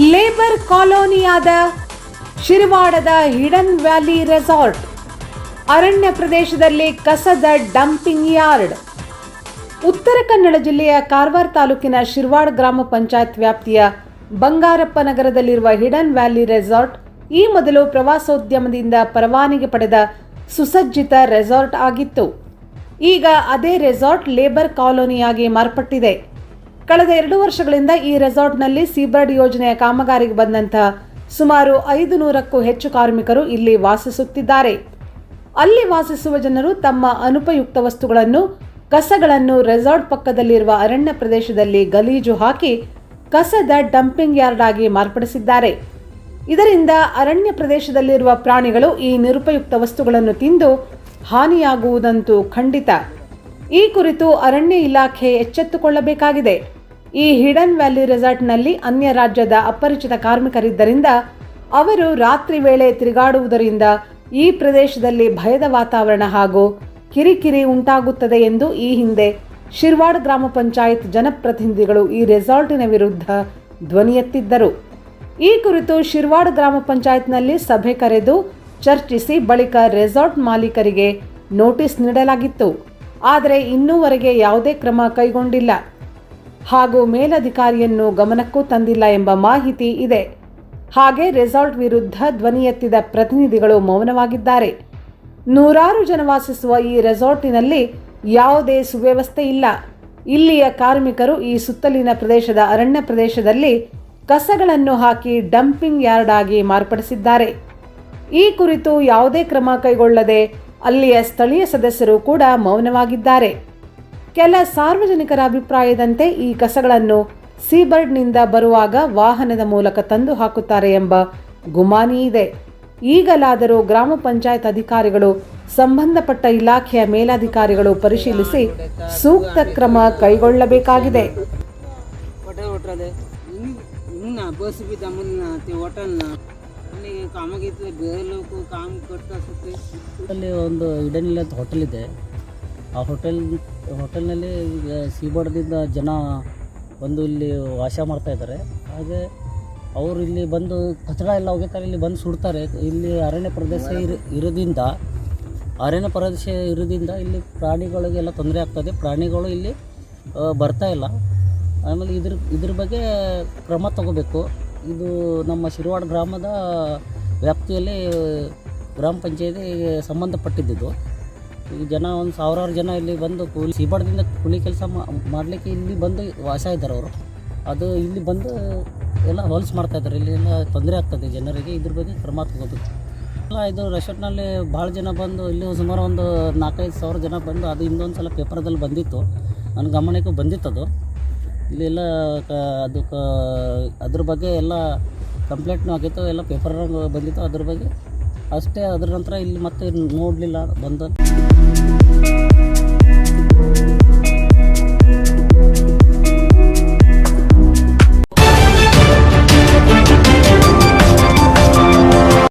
Labour ಕಾಲೋನಿಯಾದ ಶಿರವಾಡದ hidden valley resort, ಅರಣ್ಯ ಪ್ರದೇಶದಲ್ಲಿ ಕಸದ ಡಂಪಿಂಗ್ ಯಾರ್ಡ್. ಉತ್ತರ ಕನ್ನಡ ಜಿಲ್ಲೆಯ ಕಾರವಾರ ತಾಲೂಕಿನ ಶಿರ್ವಾಡ್ ಗ್ರಾಮ ಪಂಚಾಯತ್ ವ್ಯಾಪ್ತಿಯ ಬಂಗಾರಪ್ಪ ನಗರದಲ್ಲಿರುವ ಹಿಡನ್ ವ್ಯಾಲಿ ರೆಸಾರ್ಟ್ ಈ ಮೊದಲು ಪ್ರವಾಸೋದ್ಯಮದಿಂದ ಪರವಾನಗಿ ಪಡೆದ ಸುಸಜ್ಜಿತ ರೆಸಾರ್ಟ್ ಆಗಿತ್ತು. ಈಗ ಅದೇ ರೆಸಾರ್ಟ್ ಲೇಬರ್ ಕಾಲೋನಿಯಾಗಿ ಮಾರ್ಪಟ್ಟಿದೆ. ಕಳೆದ ಎರಡು ವರ್ಷಗಳಿಂದ ಈ ರೆಸಾರ್ಟ್ನಲ್ಲಿ ಸೀಬರ್ಡ್ ಯೋಜನೆಯ ಕಾಮಗಾರಿಗೆ ಬಂದಂತಹ ಸುಮಾರು ಐದು ನೂರಕ್ಕೂ ಹೆಚ್ಚು ಕಾರ್ಮಿಕರು ಇಲ್ಲಿ ವಾಸಿಸುತ್ತಿದ್ದಾರೆ. ಅಲ್ಲಿ ವಾಸಿಸುವ ಜನರು ತಮ್ಮ ಅನುಪಯುಕ್ತ ವಸ್ತುಗಳನ್ನು, ಕಸಗಳನ್ನು ರೆಸಾರ್ಟ್ ಪಕ್ಕದಲ್ಲಿರುವ ಅರಣ್ಯ ಪ್ರದೇಶದಲ್ಲಿ ಗಲೀಜು ಹಾಕಿ ಕಸದ ಡಂಪಿಂಗ್ ಯಾರ್ಡ್ ಆಗಿ ಮಾರ್ಪಡಿಸಿದ್ದಾರೆ. ಇದರಿಂದ ಅರಣ್ಯ ಪ್ರದೇಶದಲ್ಲಿರುವ ಪ್ರಾಣಿಗಳು ಈ ನಿರುಪಯುಕ್ತ ವಸ್ತುಗಳನ್ನು ತಿಂದು ಹಾನಿಯಾಗುವುದಂತೂ ಖಂಡಿತ. ಈ ಕುರಿತು ಅರಣ್ಯ ಇಲಾಖೆ ಎಚ್ಚೆತ್ತುಕೊಳ್ಳಬೇಕಾಗಿದೆ. ಈ ಹಿಡನ್ ವ್ಯಾಲಿ ರೆಸಾರ್ಟ್ನಲ್ಲಿ ಅನ್ಯ ರಾಜ್ಯದ ಅಪರಿಚಿತ ಕಾರ್ಮಿಕರಿದ್ದರಿಂದ ಅವರು ರಾತ್ರಿ ವೇಳೆ ತಿರುಗಾಡುವುದರಿಂದ ಈ ಪ್ರದೇಶದಲ್ಲಿ ಭಯದ ವಾತಾವರಣ ಹಾಗೂ ಕಿರಿಕಿರಿ ಉಂಟಾಗುತ್ತದೆ ಎಂದು ಈ ಹಿಂದೆ ಶಿರ್ವಾಡ್ ಗ್ರಾಮ ಪಂಚಾಯತ್ ಜನಪ್ರತಿನಿಧಿಗಳು ಈ ರೆಸಾರ್ಟಿನ ವಿರುದ್ಧ ಧ್ವನಿ ಎತ್ತಿದ್ದರು. ಈ ಕುರಿತು ಶಿರ್ವಾಡ್ ಗ್ರಾಮ ಪಂಚಾಯತ್ನಲ್ಲಿ ಸಭೆ ಕರೆದು ಚರ್ಚಿಸಿ ಬಳಿಕ ರೆಸಾರ್ಟ್ ಮಾಲೀಕರಿಗೆ ನೋಟಿಸ್ ನೀಡಲಾಗಿತ್ತು. ಆದರೆ ಇನ್ನೂವರೆಗೆ ಯಾವುದೇ ಕ್ರಮ ಕೈಗೊಂಡಿಲ್ಲ. ಹಾಗೂ ಮೇಲಧಿಕಾರಿಯನ್ನು ಗಮನಕ್ಕೂ ತಂದಿಲ್ಲ ಎಂಬ ಮಾಹಿತಿ ಇದೆ. ಹಾಗೆ ರೆಸಾರ್ಟ್ ವಿರುದ್ಧ ಧ್ವನಿ ಎತ್ತಿದ ಪ್ರತಿನಿಧಿಗಳು ಮೌನವಾಗಿದ್ದಾರೆ. ನೂರಾರು ಜನ ವಾಸಿಸುವ ಈ ರೆಸಾರ್ಟಿನಲ್ಲಿ ಯಾವುದೇ ಸುವ್ಯವಸ್ಥೆ ಇಲ್ಲ. ಇಲ್ಲಿಯ ಕಾರ್ಮಿಕರು ಈ ಸುತ್ತಲಿನ ಪ್ರದೇಶದ ಅರಣ್ಯ ಪ್ರದೇಶದಲ್ಲಿ ಕಸಗಳನ್ನು ಹಾಕಿ ಡಂಪಿಂಗ್ ಯಾರ್ಡ್ ಆಗಿ ಮಾರ್ಪಡಿಸಿದ್ದಾರೆ. ಈ ಕುರಿತು ಯಾವುದೇ ಕ್ರಮ ಕೈಗೊಳ್ಳದೆ ಅಲ್ಲಿಯ ಸ್ಥಳೀಯ ಸದಸ್ಯರು ಕೂಡ ಮೌನವಾಗಿದ್ದಾರೆ. ಕೆಲ ಸಾರ್ವಜನಿಕರ ಅಭಿಪ್ರಾಯದಂತೆ ಈ ಕಸಗಳನ್ನು ಸೀಬರ್ಡ್ನಿಂದ ಬರುವಾಗ ವಾಹನದ ಮೂಲಕ ತಂದು ಹಾಕುತ್ತಾರೆ ಎಂಬ ಗುಮಾನಿ ಇದೆ. ಈಗಲಾದರೂ ಗ್ರಾಮ ಪಂಚಾಯತ್ ಅಧಿಕಾರಿಗಳು, ಸಂಬಂಧಪಟ್ಟ ಇಲಾಖೆಯ ಮೇಲಾಧಿಕಾರಿಗಳು ಪರಿಶೀಲಿಸಿ ಸೂಕ್ತ ಕ್ರಮ ಕೈಗೊಳ್ಳಬೇಕಾಗಿದೆ. ಅಲ್ಲಿ ಒಂದು ಹೋಟೆಲ್ ಇದೆ. ಆ ಹೋಟೆಲ್ ಹೋಟೆಲ್ನಲ್ಲಿ ಈಗ ಸೀಬೋರ್ಡ್ದಿಂದ ಜನ ಬಂದು ಇಲ್ಲಿ ವಾಸ ಮಾಡ್ತಾಯಿದ್ದಾರೆ ಹಾಗೆ ಅವರು ಇಲ್ಲಿ ಬಂದು ಕಚಡ ಎಲ್ಲ ಹೋಗ್ತಾರೆ ಇಲ್ಲಿ ಬಂದು ಸುಡ್ತಾರೆ. ಇಲ್ಲಿ ಅರಣ್ಯ ಪ್ರದೇಶ ಇರ ಇರೋದ್ರಿಂದ ಅರಣ್ಯ ಪ್ರದೇಶ ಇರೋದ್ರಿಂದ ಇಲ್ಲಿ ಪ್ರಾಣಿಗಳಿಗೆಲ್ಲ ತೊಂದರೆ ಆಗ್ತದೆ. ಪ್ರಾಣಿಗಳು ಇಲ್ಲಿ ಬರ್ತಾ ಇಲ್ಲ. ಆಮೇಲೆ ಇದ್ರ ಇದ್ರ ಬಗ್ಗೆ ಕ್ರಮ ತಗೋಬೇಕು. ಇದು ನಮ್ಮ ಶಿರವಾಡ ಗ್ರಾಮದ ವ್ಯಾಪ್ತಿಯಲ್ಲಿ, ಗ್ರಾಮ ಪಂಚಾಯತಿ ಸಂಬಂಧಪಟ್ಟಿದ್ದು ಈ ಜನ ಒಂದು ಸಾವಿರಾರು ಜನ ಇಲ್ಲಿ ಬಂದು ಕೂಲಿ ಸೀಬಾರ್ದಿಂದ ಕೂಲಿ ಕೆಲಸ ಮಾಡಲಿಕ್ಕೆ ಇಲ್ಲಿ ಬಂದು ವಾಸ ಇದ್ದಾರೆ ಅವರು. ಅದು ಇಲ್ಲಿ ಬಂದು ಎಲ್ಲ ಹೊಲ್ಸ್ ಮಾಡ್ತಾ ಇದ್ದಾರೆ. ಇಲ್ಲಿ ಎಲ್ಲ ತೊಂದರೆ ಆಗ್ತದೆ ಜನರಿಗೆ. ಇದ್ರ ಬಗ್ಗೆ ಕ್ರಮ ತಗೋಬೇಕು. ಎಲ್ಲ ಇದು ರೆಸಾರ್ಟ್ನಲ್ಲಿ ಭಾಳ ಜನ ಬಂದು ಇಲ್ಲಿ ಸುಮಾರು ಒಂದು ನಾಲ್ಕೈದು ಸಾವಿರ ಜನ ಬಂದು ಅದು ಇನ್ನೊಂದು ಸಲ ಪೇಪರ್ದಲ್ಲಿ ಬಂದಿತ್ತು. ನನ್ನ ಗಮನಕ್ಕೆ ಬಂದಿತ್ತು ಅದು. ಇಲ್ಲೆಲ್ಲ ಕ ಅದು ಕ ಅದ್ರ ಬಗ್ಗೆ ಎಲ್ಲ ಕಂಪ್ಲೇಂಟ್ನೂ ಆಗಿತ್ತು. ಎಲ್ಲ ಪೇಪರ್ ಬಂದಿತ್ತು. ಅದ್ರ ಬಗ್ಗೆ ಅಷ್ಟೇ ಅದ್ರ ನಂತರ ಇಲ್ಲಿ ಮತ್ತೆ ನೋಡಲಿಲ್ಲ ಬಂದು.